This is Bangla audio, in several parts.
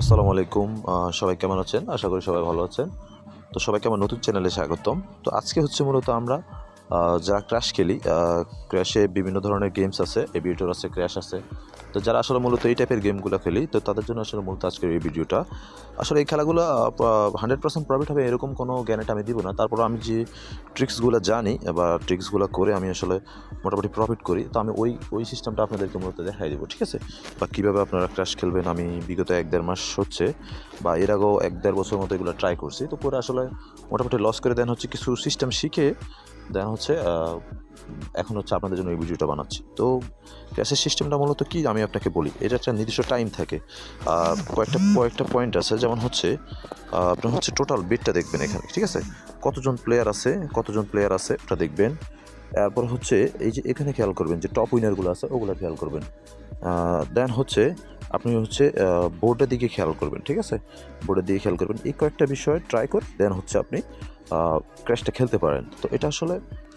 আসসালামু আলাইকুম সবাই কেমন আছেন? আশা করি সবাই ভালো আছেন। তো সবাইকে আমার নতুন চ্যানেলে স্বাগতম। তো আজকে হচ্ছে মূলত আমরা যারা ক্র্যাশ খেলি ক্র্যাশে বিভিন্ন ধরনের গেমস আছে এভিয়েটর আছে ক্র্যাশ আছে। তো যারা আসলে মূলত এই টাইপের গেমগুলো খেলি, তো তাদের জন্য আসলে মূলত আজকের এই ভিডিওটা আসলে এই খেলাগুলো হান্ড্রেড পার্সেন্ট প্রফিট হবে এরকম কোনো গ্যারেন্টি আমি দিব না। তারপর আমি যে ট্রিক্সগুলো জানি বা ট্রিক্সগুলো করে আমি আসলে মোটামুটি প্রফিট করি, তো আমি ওই ওই সিস্টেমটা আপনাদেরকে মূলত দেখাই দেবো, ঠিক আছে? বা কীভাবে আপনারা ক্র্যাশ খেলবেন, আমি বিগত এক দেড় মাস হচ্ছে, বা এর আগেও এক দেড় বছর মতো এগুলো ট্রাই করছি। তো পরে আসলে মোটামুটি লস করে দেন হচ্ছে কিছু সিস্টেম শিখে দেন হচ্ছে এখন হচ্ছে আপনাদের জন্য এই ভিডিওটা বানাচ্ছি। তো ক্যাশের সিস্টেমটা মূলত কি? আমি আপনাকে বলি, এটা একটা নির্দিষ্ট টাইম থাকে। কয়েকটা কয়েকটা পয়েন্ট আছে, যেমন হচ্ছে আপনার হচ্ছে টোটাল বেডটা দেখবেন এখানে, ঠিক আছে? কতজন প্লেয়ার আছে, কতজন প্লেয়ার আছে, ওটা দেখবেন। এরপর হচ্ছে, এই যে এখানে খেয়াল করবেন যে টপ উইনারগুলো আছে, ওগুলো খেয়াল করবেন। দেন হচ্ছে, আপনি হচ্ছে বোর্ডের দিকে খেয়াল করবেন, ঠিক আছে? বোর্ডের দিকে খেয়াল করবেন। এই কয়েকটা বিষয় ট্রাই করে দেন হচ্ছে আপনি ক্র্যাশটা খেলতে পারেন। তো এটা আসলে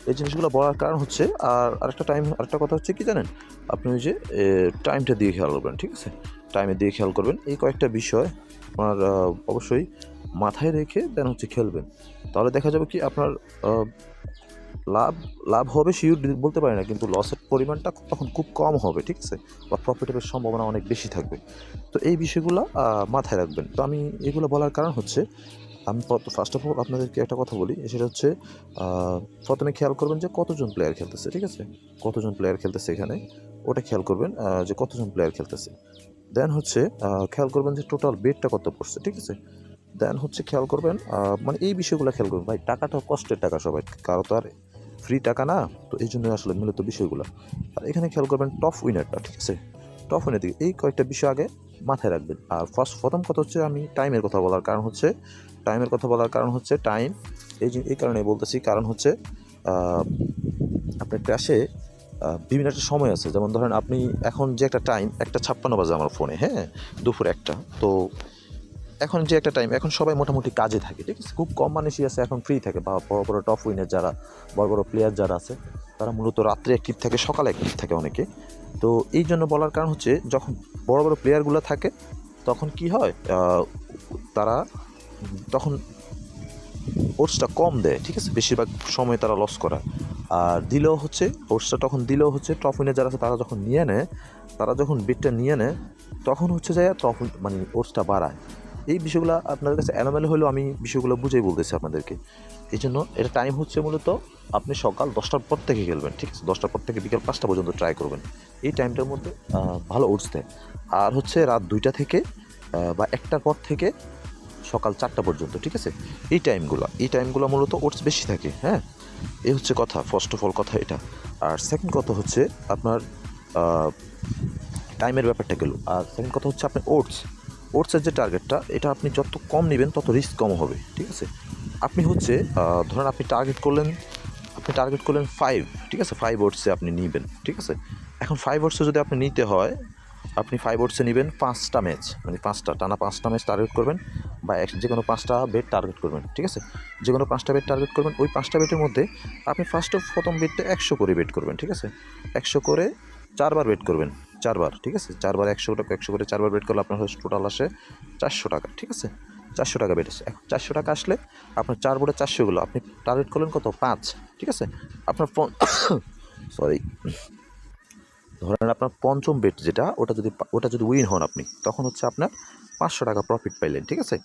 এই জিনিসগুলো বলার কারণ হচ্ছে, আর আরেকটা টাইম আরেকটা কথা হচ্ছে কি জানেন? আপনি ওই যে টাইমটা দিয়ে খেয়াল করবেন, ঠিক আছে? টাইমে দিয়ে খেয়াল করবেন। এই কয়েকটা বিষয় আপনার অবশ্যই মাথায় রেখে দেন হচ্ছে খেলবেন। তাহলে দেখা যাবে কি আপনার লাভ লাভ হবে শিওর বলতে পারি না, কিন্তু লসের পরিমাণটা তখন খুব কম হবে, ঠিক আছে? বা প্রফিটের সম্ভাবনা অনেক বেশি থাকবে। তো এই বিষয়গুলো মাথায় রাখবেন। তো আমি এগুলো বলার কারণ হচ্ছে আমি ফার্স্ট অফ অল আপনাদেরকে একটা কথা বলি, সেটা হচ্ছে প্রথমে খেয়াল করবেন যে কতজন প্লেয়ার খেলতেছে, ঠিক আছে? কতজন প্লেয়ার খেলতেছে এখানে? ওটা খেয়াল করবেন যে কতজন প্লেয়ার খেলতেছে। দেন হচ্ছে খেয়াল করবেন যে টোটাল বেডটা কত পড়ছে, ঠিক আছে? দেন হচ্ছে খেয়াল করবেন মানে এই বিষয়গুলো খেয়াল করবেন। ভাই টাকাটা কষ্টের টাকা সবাই, কারও তো আর ফ্রি টাকা না, তো এই জন্য আসলে মূলত বিষয়গুলো। আর এখানে খেয়াল করবেন টপ উইনারটা ঠিক আছে? টপ উইনার দিকে, এই কয়েকটা বিষয় আগে মাথায় রাখবেন। আর ফার্স্ট প্রথম কথা হচ্ছে আমি টাইমের কথা বলার কারণ হচ্ছে টাইমের কথা বলার কারণ হচ্ছে টাইম। এই এই কারণে বলতেছি, কারণ হচ্ছে আপনার ক্র্যাশে বিভিন্ন একটা সময় আছে। যেমন ধরেন আপনি এখন যে একটা টাইম, একটা ছাপ্পান্ন বাজে আমার ফোনে হ্যাঁ? দুপুর একটা। তো এখন যে একটা টাইম, এখন সবাই মোটামুটি কাজে থাকে, ঠিক আছে? খুব কম মানুষই আছে এখন ফ্রি থাকে। বা বড় বড় টপ উইনার যারা, বড় বড় প্লেয়ার যারা আছে, তারা মূলত রাত্রে অ্যাক্টিভ থাকে, সকালে অ্যাক্টিভ থাকে অনেকে। তো এই জন্য বলার কারণ হচ্ছে, যখন বড় বড় প্লেয়ারগুলো থাকে, তখন কি হয় তারা তখন ওটসটা কম দেয়, ঠিক আছে? বেশিরভাগ সময় তারা লস করা আর দিলেও হচ্ছে, ওটসটা তখন দিলেও হচ্ছে টপ উইনার যারা আছে তারা যখন নিয়ে নেয়, তারা যখন বিটটা নিয়ে নেয়, তখন হচ্ছে যায় টপ মানে ওটসটা বাড়ায়। এই বিষয়গুলো আপনাদের কাছে এলোমেলো হলেও আমি বিষয়গুলো বুঝেই বলতেছি আপনাদেরকে। এই জন্য এটা টাইম হচ্ছে মূলত আপনি সকাল দশটার পর থেকে খেলবেন, ঠিক আছে? দশটার পর থেকে বিকেল পাঁচটা পর্যন্ত ট্রাই করবেন। এই টাইমটার মধ্যে ভালো ওটস দেয়। আর হচ্ছে রাত দুইটা থেকে বা একটার পর থেকে সকাল চারটা পর্যন্ত, ঠিক আছে? এই টাইমগুলো এই টাইমগুলো মূলত ওটস বেশি থাকে হ্যাঁ? এই হচ্ছে কথা, ফার্স্ট অফ অল কথা এটা। আর সেকেন্ড কথা হচ্ছে আপনার টাইমের ব্যাপারটা গেল। আর সেকেন্ড কথা হচ্ছে আপনার ওটস। ওটসের যে টার্গেটটা, এটা আপনি যত কম নেবেন, তত রিস্ক কম হবে, ঠিক আছে? আপনি হচ্ছে ধরেন আপনি টার্গেট করলেন, আপনি টার্গেট করলেন ফাইভ ঠিক আছে? ফাইভ ওটসে আপনি নেবেন, ঠিক আছে? এখন ফাইভ ওটসে যদি আপনি নিতে হয় আপনি ফাইভ ওটসে নেবেন পাঁচটা ম্যাচ মানে পাঁচটা, টানা পাঁচটা ম্যাচ টার্গেট করবেন বা যে কোনো পাঁচটা বেড টার্গেট করবেন, ঠিক আছে? যে কোনো পাঁচটা বেড টার্গেট করবেন, ওই পাঁচটা বেডের মধ্যে আপনি ফার্স্ট অফ প্রথম বেডটা একশো করে বেড করবেন, ঠিক আছে? একশো করে চারবার বেড করবেন, চারবার, ঠিক আছে? চারবার একশো টাকা, একশো করে চারবার বেড করলে আপনার টোটাল আসে চারশো টাকা, ঠিক আছে? চারশো টাকা আসে। এখন চারশো টাকা আসলে আপনার চার বোর্ডে চারশোগুলো আপনি টার্গেট করলেন কত? পাঁচ, ঠিক আছে? আপনার সরি ধরেন আপনার পঞ্চম বেট যেটা, ওটা যদি ওটা যদি উইন হন আপনি, তখন হচ্ছে আপনার পাঁচশো টাকা প্রফিট পাইলেন, ঠিক আছে?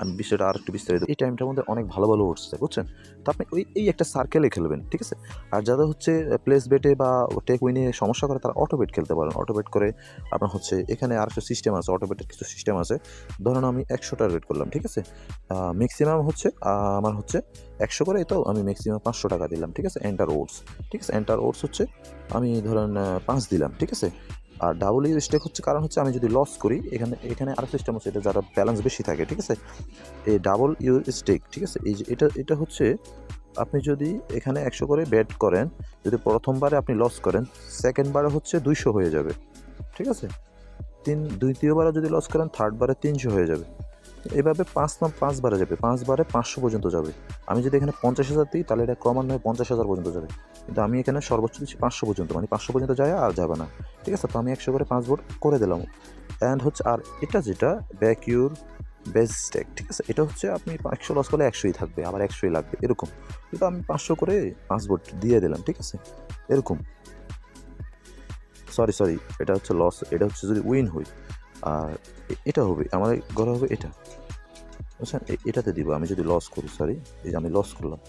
আমি বিষয়টা আর একটু বিস্তারিত এই টাইমটার মধ্যে অনেক ভালো ভালো উঠছে বুঝছেন? তো আপনি ওই, এই একটা সার্কেলে খেলবেন, ঠিক আছে? আর যারা হচ্ছে প্লেস বেটে বা টেক উইনে সমস্যা করে, তারা অটো বেট খেলতে পারেন। অটো বেট করে আপনার হচ্ছে এখানে আর একটা সিস্টেম আছে অটো বেটের কিছু সিস্টেম আছে। ধরুন আমি একশো টার্গেট করলাম, ঠিক আছে? ম্যাক্সিমাম হচ্ছে আমার হচ্ছে একশো করে, তো আমি ম্যাক্সিমাম পাঁচশো টাকা দিলাম, ঠিক আছে? এন্টার ওটস ঠিক আছে? এন্টার ওটস হচ্ছে আমি ধরেন পাঁচ দিলাম, ঠিক আছে? আর ডাবল ইউ স্টেক হচ্ছে কারণ হচ্ছে আমি যদি লস করি, এখানে এখানে আরও সিস্টেম হচ্ছে এটা যারা ব্যালেন্স বেশি থাকে, ঠিক আছে? এই ডাবল ইউ স্টেক ঠিক আছে? এই যে এটা এটা হচ্ছে আপনি যদি এখানে একশো করে ব্যাট করেন, যদি প্রথমবারে আপনি লস করেন সেকেন্ডবারে হচ্ছে দুইশো হয়ে যাবে, ঠিক আছে? তিন দ্বিতীয়বারে যদি লস করেন থার্ডবারে তিনশো হয়ে যাবে। এভাবে পাঁচ নাম পাঁচবারে যাবে পাঁচবারে পাঁচশো পর্যন্ত যাবে। আমি যদি এখানে পঞ্চাশ হাজার দিই, তাহলে এটা ক্রমান্বয়ে পঞ্চাশ হাজার পর্যন্ত যাবে। কিন্তু আমি এখানে সর্বোচ্চ দিচ্ছি পাঁচশো পর্যন্ত মানে পাঁচশো পর্যন্ত যায় আর যাবে না। ঠিক আছে, তো আমি একশো করে পাঁচ বোর্ড করে দিলাম। অ্যান্ড হচ্ছে, আর এটা যেটা ব্যাকিউর বেস স্টেক ঠিক আছে? এটা হচ্ছে আপনি একশো লস করলে একশোই থাকবে, আবার একশোই লাগবে, এরকম। কিন্তু আমি পাঁচশো করে পাঁচ বোর্ড দিয়ে দিলাম, ঠিক আছে? এরকম। সরি সরি এটা হচ্ছে লস এটা হচ্ছে যদি উইন হই আর এটা হবে আমার ঘরে হবে এটা। বুঝছেন এটাতে দিব, আমি যদি লস করি সরি এই যে আমি লস করলাম।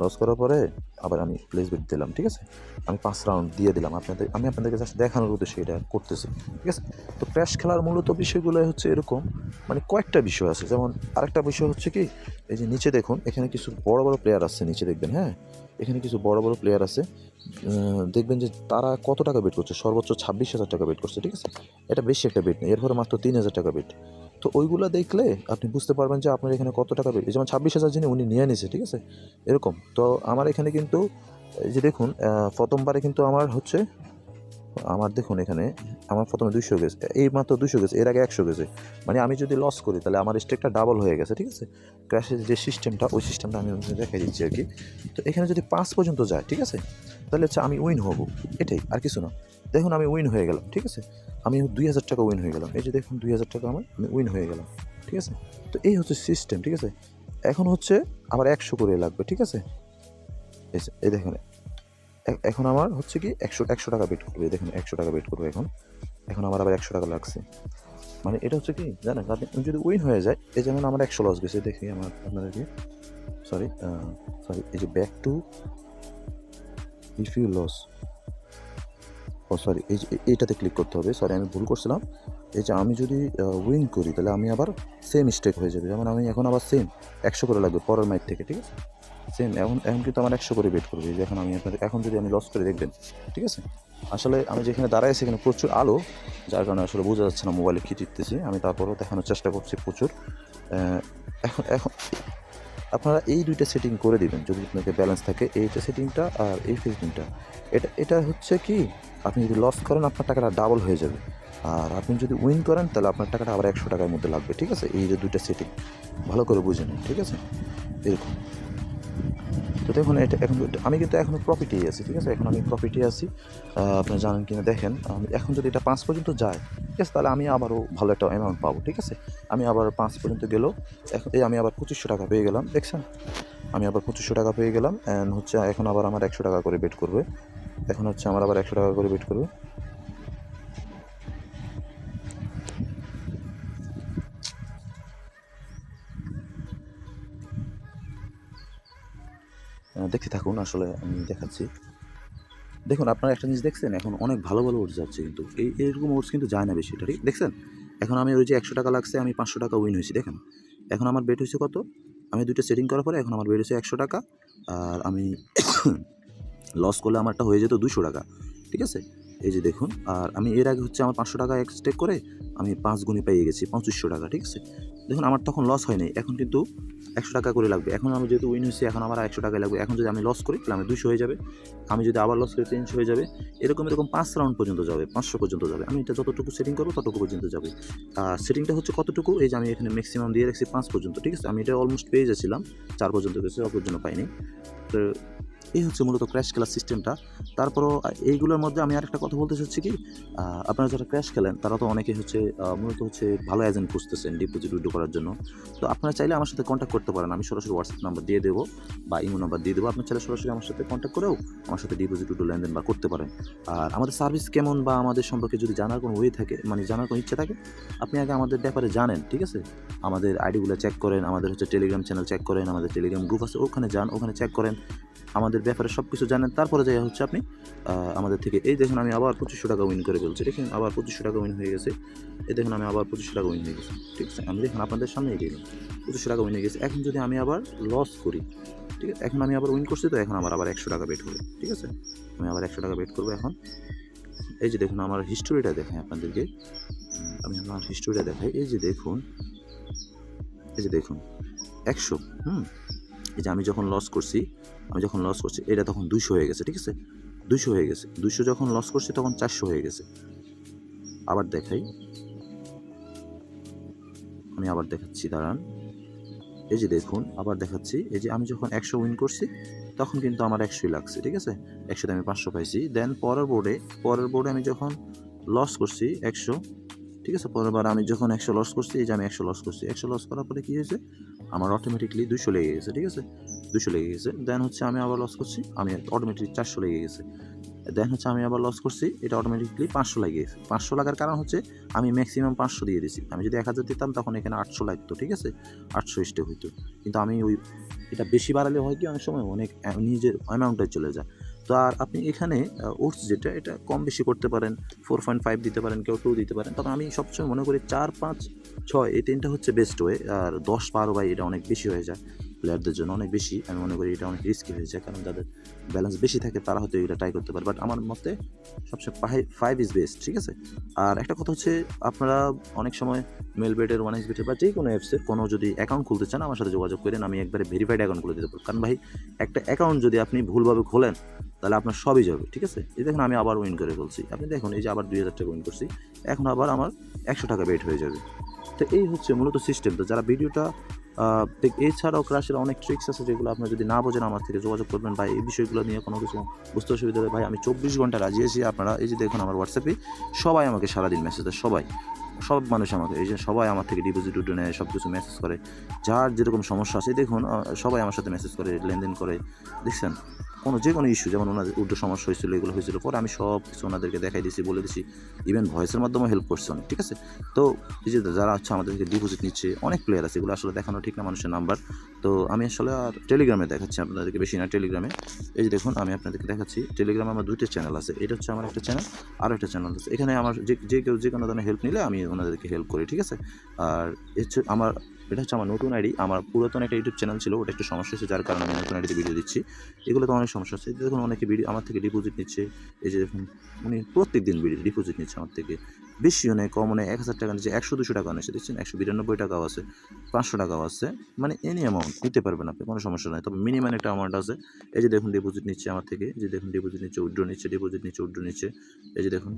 লস করার পরে আবার আমি প্লেস বেট দিলাম, ঠিক আছে? আমি পাঁচ রাউন্ড দিয়ে দিলাম আপনাদের, আমি আপনাদেরকে জাস্ট দেখানোর উদ্দেশ্যে এটা করতেছি, ঠিক আছে? তো ক্র্যাশ খেলার মূলত বিষয়গুলো হচ্ছে এরকম মানে কয়েকটা বিষয় আছে। যেমন আরেকটা বিষয় হচ্ছে কি, এই যে নিচে দেখুন, এখানে কিছু বড় বড় প্লেয়ার আছে নিচে দেখবেন হ্যাঁ? এখানে কিছু বড় বড় প্লেয়ার আছে দেখবেন যে তারা কত টাকা বেট করছে? সর্বোচ্চ ছাব্বিশ হাজার টাকা বেট করছে, ঠিক আছে? এটা বেশি একটা বেট নেই, এরপরে মাত্র তিন হাজার টাকা বেট তো ওইগুলো দেখলে আপনি বুঝতে পারবেন যে আপনার এখানে কত টাকা বেট যেমন ছাব্বিশ হাজার যিনি উনি নিয়ে নিয়েছে ঠিক আছে? এরকম। তো আমার এখানে কিন্তু, এই যে দেখুন প্রথমবারে কিন্তু আমার হচ্ছে, আমার দেখুন এখানে, আমার প্রথমে দুইশো গেছে, এই মাত্র দুশো গেছে, এর আগে একশো গেছে। মানে আমি যদি লস করি, তাহলে আমার স্টেকটা ডাবল হয়ে গেছে, ঠিক আছে? ক্র্যাশের যে সিস্টেমটা ওই সিস্টেমটা আমি দেখাই দিচ্ছি আর কি। তো এখানে যদি পাঁচ পর্যন্ত যায়, ঠিক আছে? তাহলে হচ্ছে আমি উইন হব। এটাই, আর কিছু না। দেখুন আমি উইন হয়ে গেলাম, ঠিক আছে? আমি দুই হাজার টাকা উইন হয়ে গেলাম। এই যে দেখুন দুই হাজার টাকা আমার, আমি উইন হয়ে গেলাম, ঠিক আছে? তো এই হচ্ছে সিস্টেম ঠিক আছে? এখন হচ্ছে আবার একশো করে লাগবে, ঠিক আছে? এই দেখুন। এখন আমার হচ্ছে কি একশো একশো টাকা বেট করবে দেখুন একশো টাকা বেট করবে এখন। এখন আমার আবার একশো টাকা লাগছে। মানে এটা হচ্ছে কি, জানেন, আপনি যদি উইন হয়ে যায়, এই যেমন আমার একশো লস গেছে, দেখি আমার আপনাদেরকে। সরি সরি এই যে back to if you lose O sorry এই যে এইটাতে ক্লিক করতে হবে। সরি আমি ভুল করছিলাম। এই যে, আমি যদি উইন করি, তাহলে আমি আবার সেম স্টেক হয়ে যাবে। যেমন আমি এখন আবার সেম একশো করে লাগবে পরের মাইট থেকে, ঠিক আছে? সেম এখন এখন কিন্তু আমার একশো করে বেট করবে। যে, এখন আমি আপনাদের, এখন যদি আমি লস করে, দেখবেন, ঠিক আছে? আসলে আমি যেখানে দাঁড়াই সেখানে প্রচুর আলো, যার কারণে আসলে বোঝা যাচ্ছে না মোবাইলে কী টিপতেছি আমি তারপরেও দেখানোর চেষ্টা করছি প্রচুর। এখন এখন আপনারা এই দুইটা সেটিং করে দিবেন। যদি আপনাদের ব্যালেন্স থাকে, এইটা সেটিংটা আর এই সেটিংটা এটা এটা হচ্ছে কি? আপনি যদি লস করেন আপনার টাকাটা ডাবল হয়ে যাবে। আর আপনি যদি উইন করেন তাহলে আপনার টাকাটা আবার একশো টাকার মধ্যে লাগবে ঠিক আছে? এই যে দুইটা সেটিং ভালো করে বুঝে নিন ঠিক আছে? এরকম। তো দেখুন এটা এখন আমি কিন্তু এখনও প্রফিটেই আছি ঠিক আছে? এখন আমি প্রফিটে আছি। আহ, আপনারা জানেন কিনা দেখেন এখন যদি এটা পাঁচ পর্যন্ত যায় ঠিক আছে? তাহলে আমি আবারও ভালো একটা অ্যামাউন্ট পাবো ঠিক আছে? আমি আবার পাঁচ পর্যন্ত গেলেও এখন এই আমি আবার পঁচিশশো টাকা পেয়ে গেলাম দেখছেন? আমি আবার পঁচিশশো টাকা পেয়ে গেলাম অ্যান্ড হচ্ছে এখন আবার আমার একশো টাকা করে বেট করবে। এখন হচ্ছে আমার আবার একশো টাকা করে বেট করবে। দেখতে থাকুন, আসলে আমি দেখাচ্ছি। দেখুন, আপনারা একটা জিনিস দেখছেন, এখন অনেক ভালো ভালো ওটস যাচ্ছে কিন্তু। এই এরকম ওটস কিন্তু যায় না বেশি, এটা ঠিক? দেখছেন? এখন আমি ওই যে একশো টাকা লাগছে, আমি পাঁচশো টাকা উইন হয়েছি, দেখেন? এখন আমার বেট হয়েছে কত? আমি দুইটা সেটিং করার পরে এখন আমার বেট হয়েছে একশো টাকা, আর আমি লস করলে আমারটা হয়ে যেত দুশো টাকা, ঠিক আছে? এই যে দেখুন, আর আমি এর আগে হচ্ছে আমার পাঁচশো টাকা এক্সটেক করে আমি পাঁচ গুণে পেয়ে গেছি, পঁচিশশো টাকা, ঠিক আছে? দেখুন, আমার তখন লস হয়নি এখন কিন্তু একশো টাকা করে লাগবে। এখন আমি যেহেতু উইন হয়েছি, এখন আমার একশো টাকা লাগবে। এখন যদি আমি লস করি, তাহলে আমি দুশো হয়ে যাবে। আমি যদি আবার লস করি, তিনশো হয়ে যাবে। এরকম এরকম পাঁচ রাউন্ড পর্যন্ত যাবে, পাঁচশো পর্যন্ত যাবে। আমি এটা যতটুকু সেটিং করব, ততটুকু পর্যন্ত যাবে। আর সেটিংটা হচ্ছে কতটুকু? এই যে আমি এখানে ম্যাক্সিমাম দিয়ে রাখছি পাঁচ পর্যন্ত, ঠিক আছে? আমি এটা অলমোস্ট পেয়ে যাচ্ছিলাম, চার পর্যন্ত গেছে অপর জন্য পাইনি তো এই হচ্ছে মূলত ক্র্যাশ খেলার সিস্টেমটা তারপরও এইগুলোর মধ্যে আমি আরেকটা কথা বলতে চাচ্ছি কি আপনারা যারা ক্র্যাশ খেলেন, তারা তো অনেকে হচ্ছে মূলত হচ্ছে ভালো এজেন্ট খুঁজতেছেন ডিপোজিট উইড্রো করার জন্য। তো আপনারা চাইলে আমার সাথে কন্ট্যাক্ট করতে পারেন। আমি সরাসরি হোয়াটসঅ্যাপ নাম্বার দিয়ে দেবো বা ইমো নাম্বার দিয়ে দেবো। আপনি চাইলে সরাসরি আমার সাথে কন্ট্যাক্ট করেও আমার সাথে ডিপোজিট উইড্রো লেনদেন বা করতে পারেন। আর আমাদের সার্ভিস কেমন বা আমাদের সম্পর্কে যদি জানার কোনো ওয়ে থাকে মানে জানার কোনো ইচ্ছা থাকে, আপনি আগে আমাদের ব্যাপারে জানেন, ঠিক আছে? আমাদের আইডিগুলো চেক করেন, আমাদের হচ্ছে টেলিগ্রাম চ্যানেল চেক করেন, আমাদের টেলিগ্রাম গ্রুপ আছে, ওখানে যান, ওখানে চেক করেন। আমাদের ব্যাপারে সব কিছু জানেন, তারপরে যাই হচ্ছে আপনি আমাদের থেকে। এই দেখুন আমি আবার পঁচিশশো টাকা উইন করে ফেলছি। দেখুন আবার পঁচিশশো টাকা উইন হয়ে গেছে। এই দেখুন আমি আবার পঁচিশশো টাকা উইন হয়ে গেছে। ঠিক আছে? আমি দেখুন আপনাদের সামনে এগিয়ে গেলাম পঁচিশশো টাকা উইন হয়ে গেছে। এখন যদি আমি আবার লস করি, ঠিক আছে? এখন আমি আবার উইন করছি, তো এখন আমার আবার একশো টাকা বেট হবে। ঠিক আছে? আমি আবার একশো টাকা বেট করব এখন। এই যে দেখুন, আমার হিস্টোরিটা দেখাই আপনাদেরকে। আমি আমার হিস্টোরিটা দেখাই। এই যে দেখুন, এই যে দেখুন, একশো, হুম? এই যে আমি যখন লস করছি, আমি যখন লস করছি, এটা তখন দুশো হয়ে গেছে, ঠিক আছে? দুশো হয়ে গেছে। দুশো যখন লস করছি, তখন চারশো হয়ে গেছে। আবার দেখাই। আমি আবার দেখাচ্ছি, দাঁড়ান। এই যে দেখুন, আবার দেখাচ্ছি। এই যে আমি যখন একশো উইন করছি, তখন কিন্তু আমার একশোই লাগছে, ঠিক আছে? একশোতে আমি পাঁচশো পাইছি। দেন পরের বোর্ডে পরের বোর্ডে আমি যখন লস করছি, একশো, ঠিক আছে? পরের বার আমি যখন একশো লস করছি, এই যে আমি একশো লস করছি। একশো লস করার পরে কী হয়েছে? আমার অটোমেটিকলি দুশো লেগে গেছে, ঠিক আছে? দুশো লেগে গেছে দেন হচ্ছে আমি আবার লস করছি, আমি অটোমেটিক চারশো লেগে গেছে। দেন হচ্ছে আমি আবার লস করছি, এটা অটোমেটিকলি পাঁচশো লেগে গেছে। পাঁচশো লাগার কারণ হচ্ছে আমি ম্যাক্সিমাম পাঁচশো দিয়ে দিয়েছি আমি যদি এক হাজার দিতাম তখন এখানে আটশো লাগতো, ঠিক আছে? আটশো স্টেপ হইতো। কিন্তু আমি ওই, এটা বেশি বাড়ালে হয় কি অনেক সময় অনেক নিজের অ্যামাউন্টে চলে যায়। তো আর আপনি এখানে ওটস যেটা, এটা কম বেশি করতে পারেন ফোর পয়েন্ট ফাইভ দিতে পারেন, কেউ টু দিতে পারেন। তখন আমি সবসময় মনে করি চার, পাঁচ, ছয়, এই তিনটা হচ্ছে বেস্ট ওয়ে আর দশ, বারো, বাই, এটা অনেক বেশি হয়ে যায়। প্লেয়ারদের জন্য অনেক বেশি। আমি মনে করি এটা অনেক রিস্কি হয়ে যায়, কারণ যাদের ব্যালেন্স বেশি থাকে তারা হয়তো এটা ট্রাই করতে পারে। বাট আমার মতে সবসময় ফাইভ ইজ বেস্ট ঠিক আছে? আর একটা কথা হচ্ছে, আপনারা অনেক সময় মেল বেটের ওয়ান এক্স বেটের বা যে কোনো অ্যাপসের কোনো যদি অ্যাকাউন্ট খুলতে চান, আমার সাথে যোগাযোগ করেন, আমি একবারে ভেরিফাইড অ্যাকাউন্ট খুলে দিতে পারব। কারণ ভাই, একটা অ্যাকাউন্ট যদি আপনি ভুলভাবে খোলেন, তাহলে আপনার সবই যাবে, ঠিক আছে? এই দেখুন, আমি আবার উইন করে বলছি আপনি দেখুন, এই যে আবার দুই হাজার টাকা উইন করছি, এখন আবার আমার একশো টাকা বেট হয়ে যাবে। তো এই হচ্ছে মূলত সিস্টেম তো যারা ভিডিওটা এছাড়াও ক্রাশের অনেক ট্রিক্স আছে যেগুলো আপনি যদি না বোঝেন আমার থেকে যোগাযোগ করবেন। ভাই, এই বিষয়গুলো নিয়ে কোনো কিছু বুঝতে অসুবিধা হবে ভাই, আমি চব্বিশ ঘণ্টা রাজি আছি। আপনারা এই যে দেখুন আমার হোয়াটসঅ্যাপে সবাই আমাকে সারাদিন মেসেজ দেয়, সবাই। সব মানুষ আমাকে, এই যে সবাই আমার থেকে ডিপোজিট উঠে নেয় সব কিছু মেসেজ করে। যার যেরকম সমস্যা আছে, দেখুন সবাই আমার সাথে মেসেজ করে, লেনদেন করে। দেখছেন? কোনো যে কোনো ইস্যু যেমন ওনাদের উর্দু সমস্যা হয়েছিল, এগুলো হয়েছিল, পরে আমি সব কিছু ওনাদেরকে দেখাই দিয়েছি, বলে দিছি ইভেন ভয়েসের মাধ্যমে হেল্প করছে অনেক, ঠিক আছে? তো এই যে যারা হচ্ছে আমাদেরকে ডিপোজিট নিচ্ছে, অনেক প্লেয়ার আছে, এগুলো আসলে দেখানো ঠিক না মানুষের নাম্বার তো আমি আসলে আর টেলিগ্রামে দেখাচ্ছি আপনাদেরকে বেশি না টেলিগ্রামে এই যে দেখুন, আমি আপনাদেরকে দেখাচ্ছি টেলিগ্রামে আমার দুইটা চ্যানেল আছে, এটা হচ্ছে আমার একটা চ্যানেল আর একটা চ্যানেল আছে। এখানে আমার যে যে কেউ যে কোনো ধরনের হেল্প নিলে আমি ওনাদেরকে হেল্প করি, ঠিক আছে? আর হচ্ছে আমার এটা হচ্ছে আমার নতুন আইডি। আমার পুরাতন একটা ইউটিউব চ্যানেল ছিল, ওটা একটু সমস্যা হচ্ছে যার কারণে আমি নতুন আইডিতে ভিডিও দিচ্ছি। এগুলো তো অনেক সমস্যা আছে দেখুন, অনেকে ভিডিও আমার থেকে ডিপোজিট নিচ্ছে। এই যে দেখুন, উনি প্রত্যেক দিন ভিডিও ডিপোজিট নিচ্ছে আমার থেকে। বেশিও নেই, কম নেই। এক হাজার টাকা নিচ্ছে একশো, দুশো টাকা নিচ্ছে দেখছেন? একশো বিরানব্বই টাকাও আছে, পাঁচশো টাকাও আছে। মানে এনি অ্যামাউন্ট নিতে পারবেন আপনি, কোনো সমস্যা নাই। তবে মিনিমাম একটা অ্যামাউন্ট আছে। এই যে দেখুন ডিপোজিট নিচ্ছে আমার থেকে যে দেখুন ডিপোজিট নিচ্ছে, উইড্রো নিচ্ছে ডিপোজিট নিচ্ছে, উইড্রো নিচ্ছে। এই যে দেখুন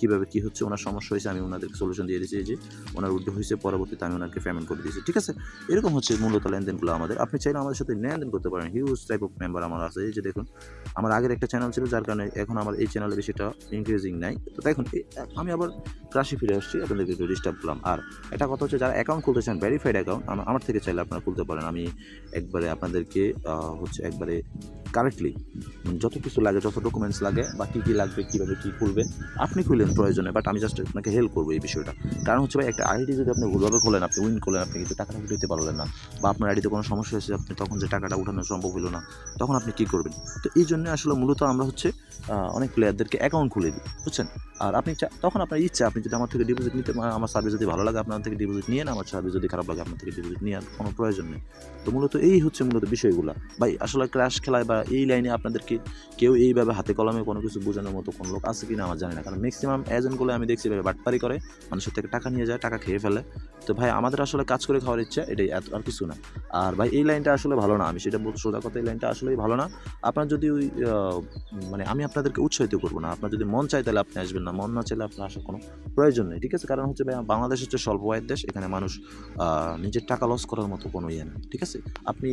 কীভাবে কী হচ্ছে, ওনার সমস্যা হয়েছে, আমি ওনাদেরকে সলিউশন দিয়ে দিয়েছি, এই যে ওনার উইড্রো হয়েছে, পরবর্তীতে আমি ওনাকে পেমেন্ট করে দিয়েছি, ঠিক আছে? এরকম হচ্ছে মূলত লেনদেনগুলো আমাদের। আপনি চাইলে আমাদের সাথে লেনদেন করতে পারেন। হিউজ টাইপ অফ মেম্বার আমার আছে। এই যে দেখুন, আমার আগের একটা চ্যানেল ছিল, যার কারণে এখন আমার এই চ্যানেলে বেশিটা ইনক্রিজিং নাই। তো দেখুন আমি আবার ক্লাসে ফিরে আসছি আপনাদেরকে একটু ডিস্টার্ব করলাম। আর একটা কথা হচ্ছে, যারা অ্যাকাউন্ট খুলতে চান ভেরিফাইড অ্যাকাউন্ট আমার থেকে চাইলে আপনারা খুলতে পারেন। আমি একবারে আপনাদেরকে হচ্ছে একবারে কারেক্টলি যত কিছু লাগে, যত ডকুমেন্টস লাগে, বা কী কী লাগবে, কীভাবে কী খুলবেন আপনি খুললেন প্রয়োজনে বাট আমি জাস্ট আপনাকে হেল্প করব এই বিষয়টা। কারণ হচ্ছে ভাই, একটা আইডি যদি আপনি ভুলভাবে খোলেন, আপনি উইন করলেন, আপনি কিন্তু টাকাটা উঠাতে পারলেন না, বা আপনার আইডিতে কোনো সমস্যা হয়েছে, আপনি তখন যে টাকাটা উঠানো সম্ভব হলো না, তখন আপনি কী করবেন? তো এই জন্য আসলে মূলত আমরা হচ্ছে অনেক প্লেয়ারদেরকে অ্যাকাউন্ট খুলে দিই, বুঝছেন? আর আপনি তখন আপনার ইচ্ছা, আপনি যদি আমার থেকে ডিপোজিট নিতে আমার সার্ভিস যদি ভালো লাগে, আপনার থেকে ডিপোজিট নিয়ে আমার সার্ভিস যদি খারাপ লাগে, আপনার থেকে ডিপোজিট নিয়ে কোনো প্রয়োজন নেই। তো মূলত এই হচ্ছে মূলত বিষয়গুলো। ভাই, আসলে ক্র্যাশ খেলায় বা এই লাইনে আপনাদেরকে কেউ এইভাবে হাতে কলমে কোনো কিছু বোঝানোর মতো কোনো লোক আছে কি না আমার জানি না। কারণ ম্যাক্সিমাম এজেন্টগুলো আমি দেখছি ভাই বাটপারি করে, মানুষের থেকে টাকা নিয়ে যায়, টাকা খেয়ে ফেলে। তো ভাই আমাদের আসলে কাজ করে খাওয়ার ইচ্ছা এটাই, এত আর কিছু না। আর ভাই এই লাইনটা আসলে ভালো না, আমি সেটা বলতে সোজা কথা, এই লাইনটা আসলেই ভালো না। আপনার যদি ওই মানে আমি আপনাদেরকে উৎসাহিত করব না, আপনার যদি মন চায় তাহলে আপনি আসবেন না, মন না চাইলে আপনার আসার কোনো প্রয়োজন নেই, ঠিক আছে? কারণ হচ্ছে ভাই, বাংলাদেশ হচ্ছে স্বল্প আয়ের দেশ, এখানে মানুষ নিজের টাকা লস করার মতো কোনো ইয়ে না ঠিক আছে? আপনি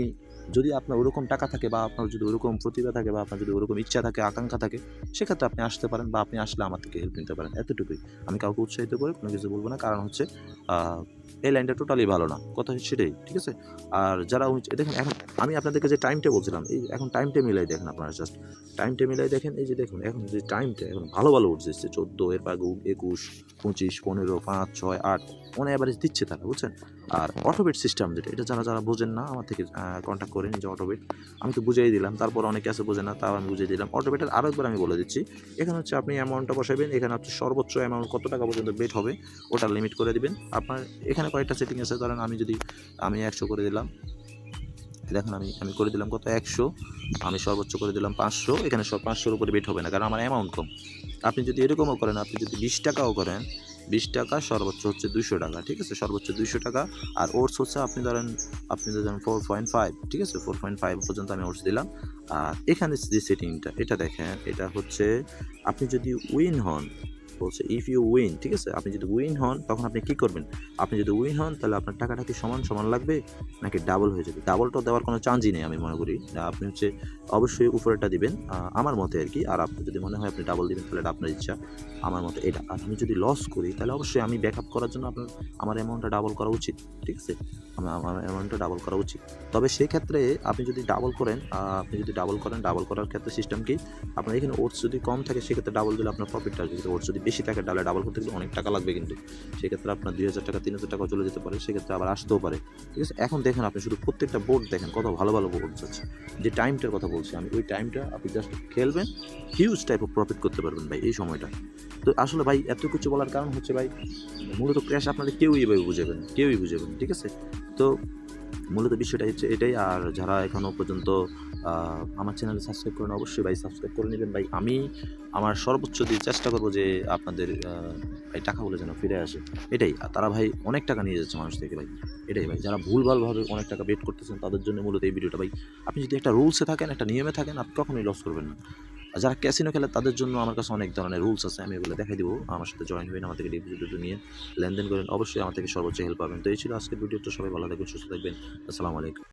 যদি আপনার ওরকম টাকা থাকে বা আপনার যদি ওরকম প্রতিভা থাকে বা আপনার যদি ওরকম ইচ্ছা থাকে, আকাঙ্ক্ষা থাকে, সেক্ষেত্রে আপনি আসতে পারেন বা আপনি আসলে আমার থেকে হেল্প নিতে পারেন এতটুকুই। আমি কাউকে উৎসাহিত করে কোনো কিছু বলব না, কারণ হচ্ছে এই লাইনটা টোটালি ভালো না। কথা হচ্ছে সেটাই, ঠিক আছে? আর যারা দেখেন, এখন আমি আপনাদেরকে যে টাইমটা বলছিলাম, এই এখন টাইমটা মিলাই দেখেন আপনারা জাস্ট টাইমটা মিলাই দেখেন, এই যে দেখুন, এখন যে টাইমটা এখন ভালো ভালো উঠছে চোদ্দ এর পর একুশ, পঁচিশ, পনেরো, পাঁচ, ছয়, আট অনেক অ্যাভারেজ দিচ্ছে তারা, বুঝছেন? আর অটোবেট সিস্টেম যেটা, এটা যারা যারা বোঝেন না, আমার থেকে কন্ট্যাক্ট করেন যে অটোবেট আমি তো বুঝিয়ে দিলাম, তারপর অনেকে আছে বোঝে না, তাও আমি বুঝিয়ে দিলাম। অটোবেটের আরও একবার আমি বলে দিচ্ছি, এখানে হচ্ছে আপনি অ্যামাউন্টটা বসাবেন, এখানে হচ্ছে সর্বোচ্চ অ্যামাউন্ট কত টাকা পর্যন্ত বেট হবে, ওটা লিমিট করে দিবেন। আপনার, এখানে কয়েকটা সেটিং আছে, ধরেন আমি যদি, আমি একশো করে দিলাম, দেখুন আমি আমি করে দিলাম কত? একশো, আমি সর্বোচ্চ করে দিলাম পাঁচশো, এখানে সব পাঁচশোর উপরে বেট হবে না, কারণ আমার অ্যামাউন্ট কম। আপনি যদি এরকমও করেন, আপনি যদি বিশ টাকাও করেন বিশ টাকা, সর্বোচ্চ হচ্ছে দুশো টাকা, ঠিক আছে? সর্বোচ্চ দুশো টাকা। আর ওটস হচ্ছে আপনি ধরেন আপনি ধরেন ফোর পয়েন্ট ফাইভ ঠিক আছে? ফোর পয়েন্ট ফাইভ পর্যন্ত আমি ওটস দিলাম। আর এখানে যে সেটিংটা এটা দেখেন, এটা হচ্ছে আপনি যদি উইন হন বলছে ইফ ইউ উইন ঠিক আছে? আপনি যদি উইন হন, তখন আপনি কী করবেন? আপনি যদি উইন হন, তাহলে আপনার টাকাটা কি সমান? সমান লাগবে? নাকি ডাবল হয়ে যাবে? ডাবলটা দেওয়ার কোনো চান্সই নেই আমি মনে করি। আপনি হচ্ছে অবশ্যই উপরেটা দিবেন আমার মতে আর কি। আর আপনি যদি মনে হয় আপনি ডাবল দিবেন, তাহলে আপনার ইচ্ছা, আমার মতে এটা। আর আমি যদি লস করি, তাহলে অবশ্যই আমি ব্যাক আপ করার জন্য আপনার, আমার অ্যামাউন্টটা ডাবল করা উচিত, ঠিক আছে? আমার আমার অ্যামাউন্টটা ডাবল করা উচিত। তবে সেক্ষেত্রে আপনি যদি ডাবল করেন আপনি যদি ডাবল করেন ডাবল করার ক্ষেত্রে সিস্টেম কি? আপনার এখানে ওটস যদি কম থাকে, সেক্ষেত্রে ডাবল দিলে আপনার প্রফিটটা আসবে। ওটস যদি বেশি থাকে ডাবলে ডাবল করতে গেলে অনেক টাকা লাগবে কিন্তু। সেক্ষেত্রে আপনার দুই হাজার টাকা, তিন হাজার টাকা চলে যেতে পারে, সেক্ষেত্রে আবার আসতেও পারে। ঠিক আছে? এখন দেখেন আপনি শুধু প্রত্যেকটা বোর্ড দেখেন, কত ভালো ভালো বোর্ড আছে। যে টাইমটার কথা বলছি আমি, ওই টাইমটা আপনি জাস্ট খেলবেন হিউজ টাইপ অফ প্রফিট করতে পারবেন ভাই এই সময়টা। তো আসলে ভাই এত কিছু বলার কারণ হচ্ছে ভাই, মূলত ক্র্যাশ আপনাদের কেউই এভাবে বুঝাবেন কেউই বুঝাবেন ঠিক আছে? তো মূলত বিষয়টা হচ্ছে এটাই। আর যারা এখনও পর্যন্ত আমার চ্যানেলে সাবস্ক্রাইব করেন, অবশ্যই ভাই সাবস্ক্রাইব করে নেবেন। ভাই, আমি আমার সর্বোচ্চ দিয়ে চেষ্টা করব যে আপনাদের ভাই টাকাগুলো যেন ফিরে আসে। এটাই। আর তারা ভাই অনেক টাকা নিয়ে যাচ্ছে মানুষ থেকে ভাই। এটাই ভাই। যারা ভুলভালভাবে অনেক টাকা বেট করতেছেন, তাদের জন্য মূলত এই ভিডিওটা ভাই। আপনি যদি একটা রুলসে থাকেন, একটা নিয়মে থাকেন আপনি কখনোই লস করবেন না। যারা ক্যাসিনো খেলে, তাদের জন্য আমার কাছে অনেক ধরনের রুলস আছে, আমি এগুলো দেখাই দিব। আমার সাথে জয়েন হবেন আমার থেকে ডিপোজিট নিয়ে লেনদেন করেন। অবশ্যই আমার থেকে সর্বোচ্চ হেল্প পাবেন। তো এই ছিল আজকের ভিডিওটা সবাই ভালো থাকবেন, সুস্থ থাকবেন। আসসালামু আলাইকুম।